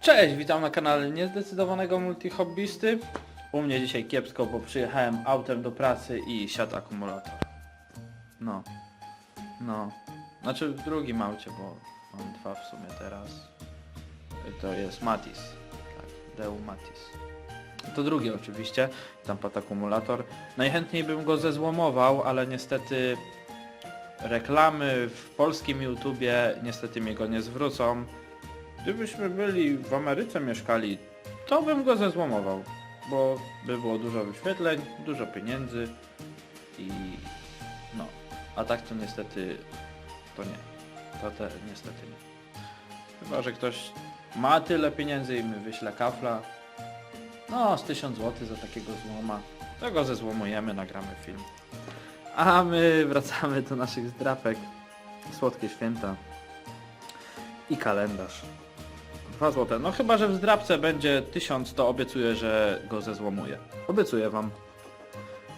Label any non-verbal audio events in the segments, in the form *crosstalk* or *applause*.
Cześć, witam na kanale niezdecydowanego multihobbysty. U mnie dzisiaj kiepsko, bo przyjechałem autem do pracy i siadł akumulator. No. No. Znaczy w drugim aucie, bo mam dwa w sumie teraz. To jest Matis. Tak, Deu Matis. To drugie oczywiście, tam padł akumulator. Najchętniej bym go zezłomował, ale niestety reklamy w polskim YouTubie niestety mi go nie zwrócą. Gdybyśmy byli w Ameryce mieszkali, to bym go zezłomował, bo by było dużo wyświetleń, dużo pieniędzy i no, a tak to niestety to nie. To te, niestety nie. Chyba, że ktoś ma tyle pieniędzy i mi wyśle kafla. No, z 1000 zł za takiego złoma. To go zezłomujemy, nagramy film. A my wracamy do naszych zdrapek. Słodkie święta. I kalendarz. 2 złote. No chyba, że w zdrapce będzie 1000, to obiecuję, że go zezłomuję. Obiecuję wam.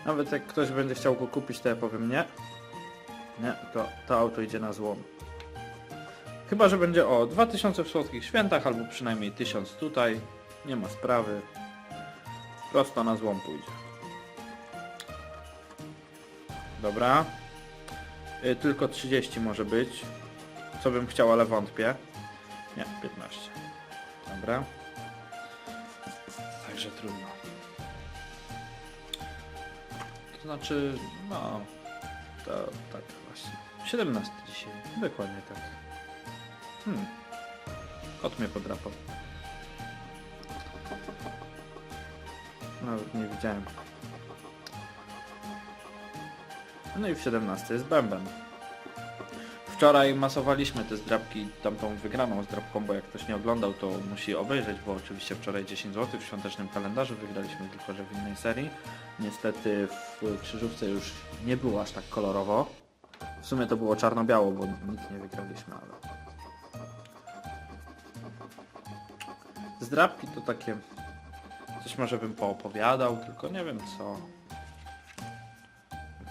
Nawet jak ktoś będzie chciał go kupić, to ja powiem nie. Nie, to, to auto idzie na złom. Chyba, że będzie o 2000 w słodkich świętach, albo przynajmniej 1000 tutaj. Nie ma sprawy. Prosto na złom pójdzie. Dobra. Y, tylko 30 może być. Co bym chciał, ale wątpię. Nie, 15. Dobra. Także trudno. To znaczy, no, to tak właśnie. 17 dzisiaj. Dokładnie tak. Hmm. Kot mnie podrapał. Nawet nie widziałem. No i w 17 jest bęben. Wczoraj masowaliśmy te zdrabki, tamtą wygraną zdrabką, bo jak ktoś nie oglądał, to musi obejrzeć, bo oczywiście wczoraj 10 zł w świątecznym kalendarzu wygraliśmy, tylko że w innej serii. Niestety w krzyżówce już nie było aż tak kolorowo. W sumie to było czarno-biało, bo nic nie wygraliśmy, ale... Zdrabki to takie... Coś może bym poopowiadał, tylko nie wiem co.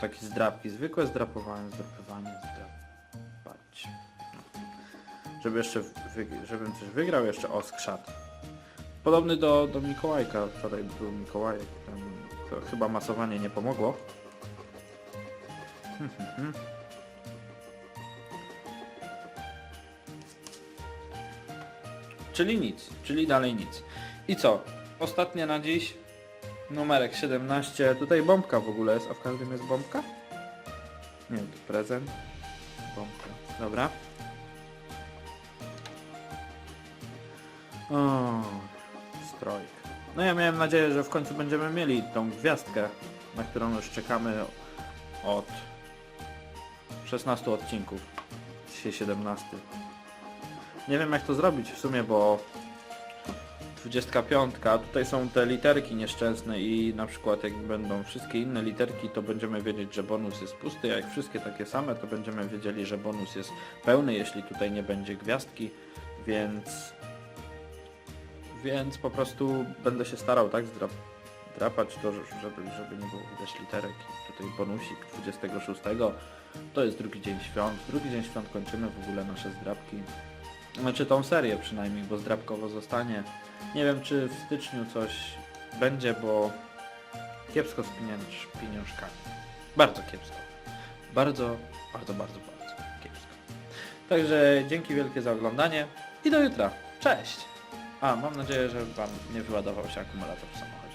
Takie zdrabki, zwykłe zdrapowanie, zdrapywanie, zdrapać. Żeby jeszcze, żebym coś wygrał, jeszcze oskrzat. Podobny do, do Mikołajka, wczoraj był Mikołajek, tam chyba masowanie nie pomogło. *laughs* Czyli nic, czyli dalej nic. I co? Ostatnie na dziś numerek 17. Tutaj bombka w ogóle jest, a w każdym jest bombka? Nie, to prezent. Bombka. Dobra. O, strojk. No ja miałem nadzieję, że w końcu będziemy mieli tą gwiazdkę, na którą już czekamy od 16 odcinków. Dzisiaj 17. Nie wiem jak to zrobić w sumie, bo 25, a tutaj są te literki nieszczęsne i na przykład jak będą wszystkie inne literki, to będziemy wiedzieć, że bonus jest pusty, a jak wszystkie takie same, to będziemy wiedzieli, że bonus jest pełny, jeśli tutaj nie będzie gwiazdki, więc więc po prostu będę się starał tak zdrap, drapać to, żeby, żeby nie było widać literek. Tutaj bonusik 26, to jest drugi dzień świąt, drugi dzień świąt kończymy w ogóle nasze zdrapki. Znaczy tą serię przynajmniej, bo zdrabkowo zostanie. Nie wiem czy w styczniu coś będzie, bo kiepsko z pieniążkami. Bardzo kiepsko. Bardzo, bardzo, bardzo, bardzo kiepsko. Także dzięki wielkie za oglądanie i do jutra. Cześć! A, mam nadzieję, że Wam nie wyładował się akumulator w samochodzie.